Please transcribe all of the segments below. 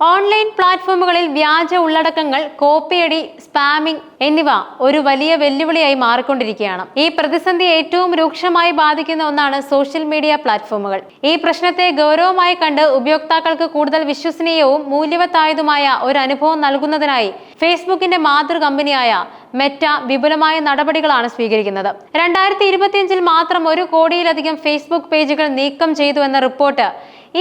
Online പ്ലാറ്റ്ഫോമുകളിൽ വ്യാജ ഉള്ളടക്കങ്ങൾ കോപ്പിയടി സ്പാമിംഗ് എന്നിവ ഒരു വലിയ വെല്ലുവിളിയായി മാറിക്കൊണ്ടിരിക്കുകയാണ്. ഈ പ്രതിസന്ധി ഏറ്റവും രൂക്ഷമായി ബാധിക്കുന്ന ഒന്നാണ് സോഷ്യൽ മീഡിയ പ്ലാറ്റ്ഫോമുകൾ. ഈ പ്രശ്നത്തെ ഗൗരവമായി കണ്ട് ഉപയോക്താക്കൾക്ക് കൂടുതൽ വിശ്വസനീയവും മൂല്യവത്തായതുമായ ഒരു അനുഭവം നൽകുന്നതിനായി ഫേസ്ബുക്കിന്റെ മാതൃ കമ്പനിയായ മെറ്റ വിപുലമായ നടപടികളാണ് സ്വീകരിക്കുന്നത്. രണ്ടായിരത്തി ഇരുപത്തിയഞ്ചിൽ മാത്രം ഒരു കോടിയിലധികം ഫേസ്ബുക്ക് പേജുകൾ നീക്കം ചെയ്തു എന്ന റിപ്പോർട്ട്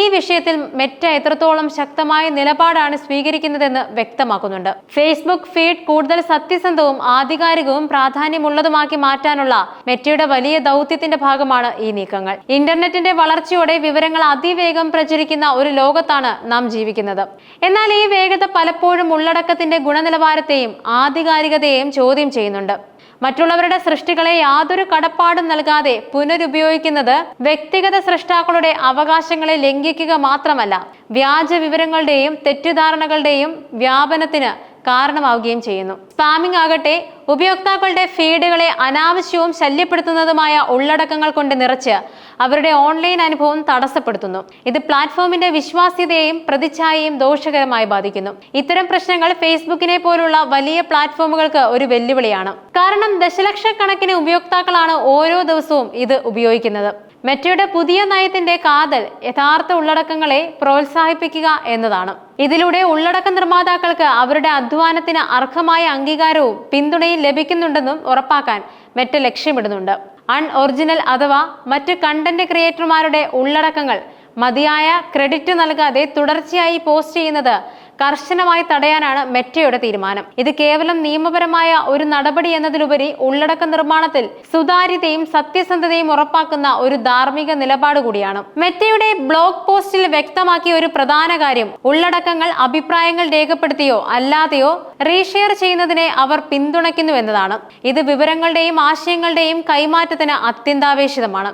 ഈ വിഷയത്തിൽ മെറ്റ എത്രത്തോളം ശക്തമായ നിലപാടാണ് സ്വീകരിക്കുന്നതെന്ന് വ്യക്തമാക്കുന്നുണ്ട്. ഫേസ്ബുക്ക് ഫീഡ് കൂടുതൽ സത്യസന്ധവും ആധികാരികവും പ്രാധാന്യമുള്ളതുമാക്കി മാറ്റാനുള്ള മെറ്റയുടെ വലിയ ദൗത്യത്തിന്റെ ഭാഗമാണ് ഈ നീക്കങ്ങൾ. ഇന്റർനെറ്റിന്റെ വളർച്ചയോടെ വിവരങ്ങൾ അതിവേഗം പ്രചരിക്കുന്ന ഒരു ലോകത്താണ് നാം ജീവിക്കുന്നത്. എന്നാൽ ഈ വേഗത പലപ്പോഴും ഉള്ളടക്കത്തിന്റെ ഗുണനിലവാരത്തെയും ആധികാരികതയെയും ചോദ്യം ചെയ്യുന്നുണ്ട്. മറ്റുള്ളവരുടെ സൃഷ്ടികളെ യാതൊരു കടപ്പാടും നൽകാതെ പുനരുപയോഗിക്കുന്നത് വ്യക്തിഗത സൃഷ്ടാക്കളുടെ അവകാശങ്ങളെ ലംഘിക്കുക മാത്രമല്ല വ്യാജ വിവരങ്ങളുടെയും തെറ്റിദ്ധാരണകളുടെയും വ്യാപനത്തിന് കാരണമാവുകയും ചെയ്യുന്നു. സ്പാമിംഗ് ആകട്ടെ ഉപയോക്താക്കളുടെ ഫീഡുകളെ അനാവശ്യവും ശല്യപ്പെടുത്തുന്നതുമായ ഉള്ളടക്കങ്ങൾ കൊണ്ട് നിറച്ച് അവരുടെ ഓൺലൈൻ അനുഭവം തടസ്സപ്പെടുത്തുന്നു. ഇത് പ്ലാറ്റ്ഫോമിന്റെ വിശ്വാസ്യതയെയും പ്രതിച്ഛായയും ദോഷകരമായി ബാധിക്കുന്നു. ഇത്തരം പ്രശ്നങ്ങൾ ഫേസ്ബുക്കിനെ പോലുള്ള വലിയ പ്ലാറ്റ്ഫോമുകൾക്ക് ഒരു വെല്ലുവിളിയാണ്. കാരണം ദശലക്ഷക്കണക്കിന് ഉപയോക്താക്കളാണ് ഓരോ ദിവസവും ഇത് ഉപയോഗിക്കുന്നത്. മെറ്റയുടെ പുതിയ നയത്തിന്റെ കാതൽ യഥാർത്ഥ ഉള്ളടക്കങ്ങളെ പ്രോത്സാഹിപ്പിക്കുക എന്നതാണ്. ഇതിലൂടെ ഉള്ളടക്ക നിർമ്മാതാക്കൾക്ക് അവരുടെ അധ്വാനത്തിന് അർഹമായ അംഗീകാരവും പിന്തുണയും ലഭിക്കുന്നുണ്ടെന്നും ഉറപ്പാക്കാൻ മെറ്റ ലക്ഷ്യമിടുന്നുണ്ട്. അൺ ഒറിജിനൽ അഥവാ മറ്റ് കണ്ടന്റ് ക്രിയേറ്റർമാരുടെ ഉള്ളടക്കങ്ങൾ മതിയായ ക്രെഡിറ്റ് നൽകാതെ തുടർച്ചയായി പോസ്റ്റ് ചെയ്യുന്നത് കർശനമായി തടയാനാണ് മെറ്റയുടെ തീരുമാനം. ഇത് കേവലം നിയമപരമായ ഒരു നടപടി എന്നതിലുപരി ഉള്ളടക്ക നിർമ്മാണത്തിൽ സുതാര്യതയും സത്യസന്ധതയും ഉറപ്പാക്കുന്ന ഒരു ധാർമ്മിക നിലപാട് കൂടിയാണ്. മെറ്റയുടെ ബ്ലോഗ് പോസ്റ്റിൽ വ്യക്തമാക്കിയ ഒരു പ്രധാന കാര്യം ഉള്ളടക്കങ്ങൾ അഭിപ്രായങ്ങൾ രേഖപ്പെടുത്തിയോ അല്ലാതെയോ റീഷെയർ ചെയ്യുന്നതിനെ അവർ പിന്തുണയ്ക്കുന്നു എന്നതാണ്. ഇത് വിവരങ്ങളുടെയും ആശയങ്ങളുടെയും കൈമാറ്റത്തിന് അത്യന്താപേക്ഷിതമാണ്.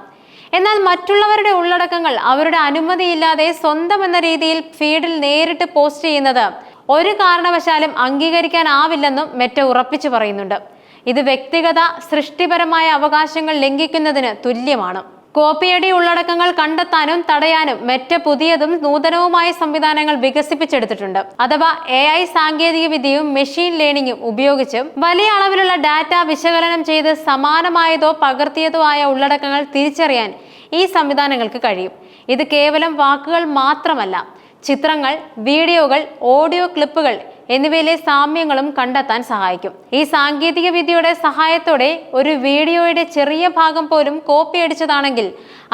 എന്നാൽ മറ്റുള്ളവരുടെ ഉള്ളടക്കങ്ങൾ അവരുടെ അനുമതിയില്ലാതെ സ്വന്തം എന്ന രീതിയിൽ ഫീഡിൽ നേരിട്ട് പോസ്റ്റ് ചെയ്യുന്നത് ഒരു കാരണവശാലും അംഗീകരിക്കാനാവില്ലെന്നും മെറ്റ ഉറപ്പിച്ചു പറയുന്നുണ്ട്. ഇത് വ്യക്തിഗത സൃഷ്ടിപരമായ അവകാശങ്ങൾ ലംഘിക്കുന്നതിന് തുല്യമാണ്. കോപ്പിയടി ഉള്ളടക്കങ്ങൾ കണ്ടെത്താനും തടയാനും മെറ്റ പുതിയതും നൂതനവുമായ സംവിധാനങ്ങൾ വികസിപ്പിച്ചെടുത്തിട്ടുണ്ട്. അഥവാ എ ഐ സാങ്കേതിക വിദ്യയും മെഷീൻ ലേണിംഗും ഉപയോഗിച്ച് വലിയ അളവിലുള്ള ഡാറ്റ വിശകലനം ചെയ്ത് സമാനമായതോ പകർത്തിയതോ ആയ ഉള്ളടക്കങ്ങൾ തിരിച്ചറിയാൻ ഈ സംവിധാനങ്ങൾക്ക് കഴിയും. ഇത് കേവലം വാക്കുകൾ മാത്രമല്ല ചിത്രങ്ങൾ വീഡിയോകൾ ഓഡിയോ ക്ലിപ്പുകൾ എന്നിവയിലെ സാമ്യങ്ങളും കണ്ടെത്താൻ സഹായിക്കും. ഈ സാങ്കേതിക വിദ്യയുടെ സഹായത്തോടെ ഒരു വീഡിയോയുടെ ചെറിയ ഭാഗം പോലും കോപ്പി അടിച്ചതാണെങ്കിൽ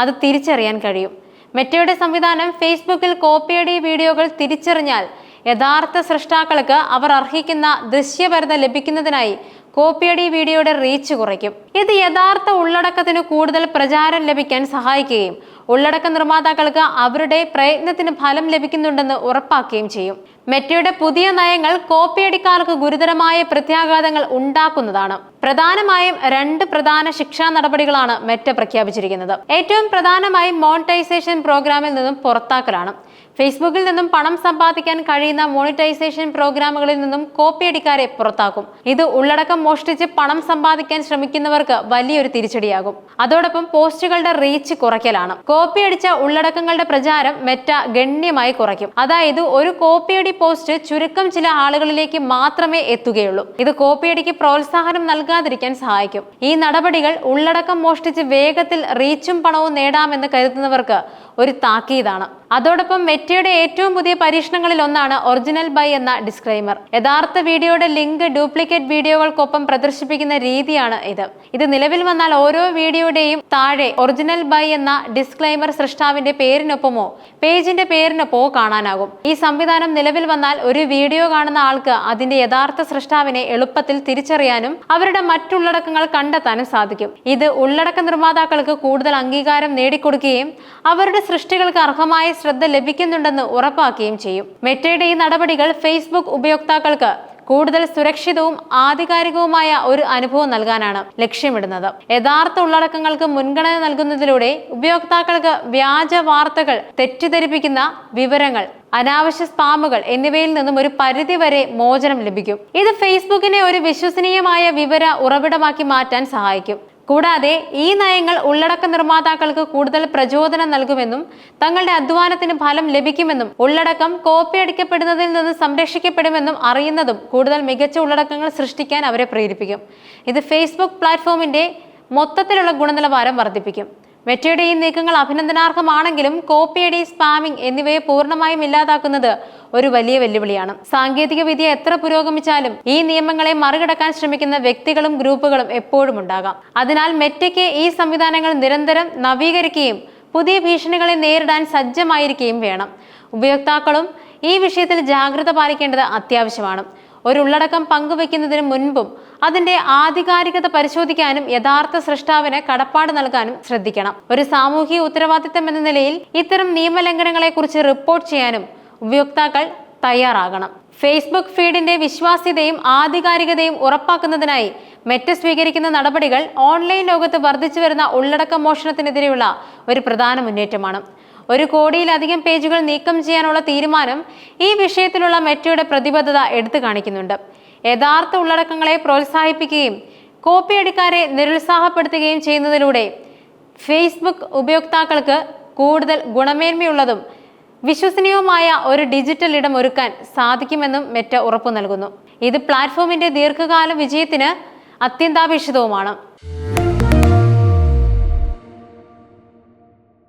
അത് തിരിച്ചറിയാൻ കഴിയും. മെറ്റയുടെ സംവിധാനം ഫേസ്ബുക്കിൽ കോപ്പിയടി വീഡിയോകൾ തിരിച്ചറിഞ്ഞാൽ യഥാർത്ഥ സൃഷ്ടാക്കൾക്ക് അവർ അർഹിക്കുന്ന ദൃശ്യപരത ലഭിക്കുന്നതിനായി കോപ്പിയടി വീഡിയോയുടെ റീച്ച് കുറയ്ക്കും. ഇത് യഥാർത്ഥ ഉള്ളടക്കത്തിന് കൂടുതൽ പ്രചാരം ലഭിക്കാൻ സഹായിക്കുകയും ഉള്ളടക്ക നിർമ്മാതാക്കൾക്ക് അവരുടെ പ്രയത്നത്തിന് ഫലം ലഭിക്കുന്നുണ്ടെന്ന് ഉറപ്പാക്കുകയും ചെയ്യും. മെറ്റയുടെ പുതിയ നയങ്ങൾ കോപ്പിയടിക്കാർക്ക് ഗുരുതരമായ പ്രത്യാഘാതങ്ങൾ ഉണ്ടാക്കുന്നതാണ്. പ്രധാനമായും രണ്ട് പ്രധാന ശിക്ഷാ നടപടികളാണ് മെറ്റ പ്രഖ്യാപിച്ചിരിക്കുന്നത്. ഏറ്റവും പ്രധാനമായും മോണിറ്റൈസേഷൻ പ്രോഗ്രാമിൽ നിന്നും പുറത്താക്കലാണ്. ഫേസ്ബുക്കിൽ നിന്നും പണം സമ്പാദിക്കാൻ കഴിയുന്ന മോണിറ്റൈസേഷൻ പ്രോഗ്രാമുകളിൽ നിന്നും കോപ്പിയടിക്കാരെ പുറത്താക്കും. ഇത് ഉള്ളടക്കം മോഷ്ടിച്ച് പണം സമ്പാദിക്കാൻ ശ്രമിക്കുന്നവർക്ക് വലിയൊരു തിരിച്ചടിയാകും. അതോടൊപ്പം പോസ്റ്റുകളുടെ റീച്ച് കുറയ്ക്കലാണ്. കോപ്പിയടിച്ച ഉള്ളടക്കങ്ങളുടെ പ്രചാരം മെറ്റ ഗണ്യമായി കുറയ്ക്കും. അതായത് ഒരു കോപ്പിയടി പോസ്റ്റ് ചുരുക്കം ചില ആളുകളിലേക്ക് മാത്രമേ എത്തുകയുള്ളൂ. ഇത് കോപ്പിയടിക്ക് പ്രോത്സാഹനം നൽകാതിരിക്കാൻ സഹായിക്കും. ഈ നടപടികൾ ഉള്ളടക്കം മോഷ്ടിച്ച് വേഗത്തിൽ റീച്ചും പണവും നേടാമെന്ന് കരുതുന്നവർക്ക് ഒരു താക്കീതാണ്. അതോടൊപ്പം മെറ്റയുടെ ഏറ്റവും പുതിയ പരീക്ഷണങ്ങളിൽ ഒന്നാണ് ഒറിജിനൽ ബൈ എന്ന ഡിസ്ക്ലൈമർ യഥാർത്ഥ വീഡിയോയുടെ ലിങ്ക് ഡ്യൂപ്ലിക്കേറ്റ് വീഡിയോകൾക്കൊപ്പം പ്രദർശിപ്പിക്കുന്ന രീതിയാണ് ഇത്. ഇത് നിലവിൽ വന്നാൽ ഓരോ വീഡിയോയുടെയും താഴെ ഒറിജിനൽ ബൈ എന്ന ഡിസ്ക്ലൈമർ സൃഷ്ടാവിന്റെ പേരിനൊപ്പമോ പേജിന്റെ പേരിനൊപ്പമോ കാണാനാകും. ഈ സംവിധാനം നിലവിൽ വന്നാൽ ഒരു വീഡിയോ കാണുന്ന ആൾക്ക് അതിന്റെ യഥാർത്ഥ സൃഷ്ടാവിനെ എളുപ്പത്തിൽ തിരിച്ചറിയാനും അവരുടെ മറ്റുള്ളടക്കങ്ങൾ കണ്ടെത്താനും സാധിക്കും. ഇത് ഉള്ളടക്ക നിർമ്മാതാക്കൾക്ക് കൂടുതൽ അംഗീകാരം നേടിക്കൊടുക്കുകയും അവരുടെ സൃഷ്ടികൾക്ക് അർഹമായ ശ്രദ്ധ ലഭിക്കുന്നുണ്ടെന്ന് ഉറപ്പാക്കുകയും ചെയ്യും. മെറ്റയുടെ ഈ നടപടികൾ ഫേസ്ബുക്ക് ഉപയോക്താക്കൾക്ക് കൂടുതൽ സുരക്ഷിതവും ആധികാരികവുമായ ഒരു അനുഭവം നൽകാനാണ് ലക്ഷ്യമിടുന്നത്. യഥാർത്ഥ ഉള്ളടക്കങ്ങൾക്ക് മുൻഗണന നൽകുന്നതിലൂടെ ഉപയോക്താക്കൾക്ക് വ്യാജ വാർത്തകൾ തെറ്റിദ്ധരിപ്പിക്കുന്ന വിവരങ്ങൾ അനാവശ്യ സ്പാമുകൾ എന്നിവയിൽ നിന്നും ഒരു പരിധിവരെ മോചനം ലഭിക്കും. ഇത് ഫേസ്ബുക്കിനെ ഒരു വിശ്വസനീയമായ വിവര ഉറവിടമാക്കി മാറ്റാൻ സഹായിക്കും. കൂടാതെ ഈ നയങ്ങൾ ഉള്ളടക്ക നിർമ്മാതാക്കൾക്ക് കൂടുതൽ പ്രചോദനം നൽകുമെന്നും തങ്ങളുടെ അധ്വാനത്തിന് ഫലം ലഭിക്കുമെന്നും ഉള്ളടക്കം കോപ്പിയടിക്കപ്പെടുന്നതിൽ നിന്ന് സംരക്ഷിക്കപ്പെടുമെന്നും അറിയുന്നതും കൂടുതൽ മികച്ച ഉള്ളടക്കങ്ങൾ സൃഷ്ടിക്കാൻ അവരെ പ്രേരിപ്പിക്കും. ഇത് ഫേസ്ബുക്ക് പ്ലാറ്റ്ഫോമിന്റെ മൊത്തത്തിലുള്ള ഗുണനിലവാരം വർദ്ധിപ്പിക്കും. മെറ്റയുടെ ഈ നീക്കങ്ങൾ അഭിനന്ദനാർഹമാണെങ്കിലും കോപ്പിയടി സ്പാമിംഗ് എന്നിവയെ പൂർണമായും ഇല്ലാതാക്കുന്നത് ഒരു വലിയ വെല്ലുവിളിയാണ്. സാങ്കേതിക വിദ്യ എത്ര പുരോഗമിച്ചാലും ഈ നിയമങ്ങളെ മറികടക്കാൻ ശ്രമിക്കുന്ന വ്യക്തികളും ഗ്രൂപ്പുകളും എപ്പോഴും ഉണ്ടാകാം. അതിനാൽ മെറ്റയ്ക്ക് ഈ സംവിധാനങ്ങൾ നിരന്തരം നവീകരിക്കുകയും പുതിയ ഭീഷണികളെ നേരിടാൻ സജ്ജമായിരിക്കുകയും വേണം. ഉപയോക്താക്കളും ഈ വിഷയത്തിൽ ജാഗ്രത പാലിക്കേണ്ടത് അത്യാവശ്യമാണ്. ഒരു ഉള്ളടക്കം പങ്കുവെക്കുന്നതിന് മുൻപും അതിന്റെ ആധികാരികത പരിശോധിക്കാനും യഥാർത്ഥ സൃഷ്ടാവിന് കടപ്പാട് നൽകാനും ശ്രദ്ധിക്കണം. ഒരു സാമൂഹിക ഉത്തരവാദിത്തം എന്ന നിലയിൽ ഇത്തരം നിയമലംഘനങ്ങളെക്കുറിച്ച് റിപ്പോർട്ട് ചെയ്യാനും ഉപയോക്താക്കൾ തയ്യാറാകണം. ഫേസ്ബുക്ക് ഫീഡിന്റെ വിശ്വാസ്യതയും ആധികാരികതയും ഉറപ്പാക്കുന്നതിനായി മെറ്റ സ്വീകരിക്കുന്ന നടപടികൾ ഓൺലൈൻ ലോകത്ത് വർദ്ധിച്ചു വരുന്ന ഉള്ളടക്ക മോഷണത്തിനെതിരെയുള്ള ഒരു പ്രധാന മുന്നേറ്റമാണ്. ഒരു കോടിയിലധികം പേജുകൾ നീക്കം ചെയ്യാനുള്ള തീരുമാനം ഈ വിഷയത്തിലുള്ള മെറ്റയുടെ പ്രതിബദ്ധത എടുത്തു കാണിക്കുന്നുണ്ട്. യഥാർത്ഥ ഉള്ളടക്കങ്ങളെ പ്രോത്സാഹിപ്പിക്കുകയും കോപ്പിയടിക്കാരെ നിരുത്സാഹപ്പെടുത്തുകയും ചെയ്യുന്നതിലൂടെ ഫേസ്ബുക്ക് ഉപയോക്താക്കൾക്ക് കൂടുതൽ ഗുണമേന്മയുള്ളതും വിശ്വസനീയവുമായ ഒരു ഡിജിറ്റൽ ഇടം ഒരുക്കാൻ സാധിക്കുമെന്നും മെറ്റ ഉറപ്പു നൽകുന്നു. ഇത് പ്ലാറ്റ്ഫോമിന്റെ ദീർഘകാല വിജയത്തിന് അത്യന്താപേക്ഷിതവുമാണ്.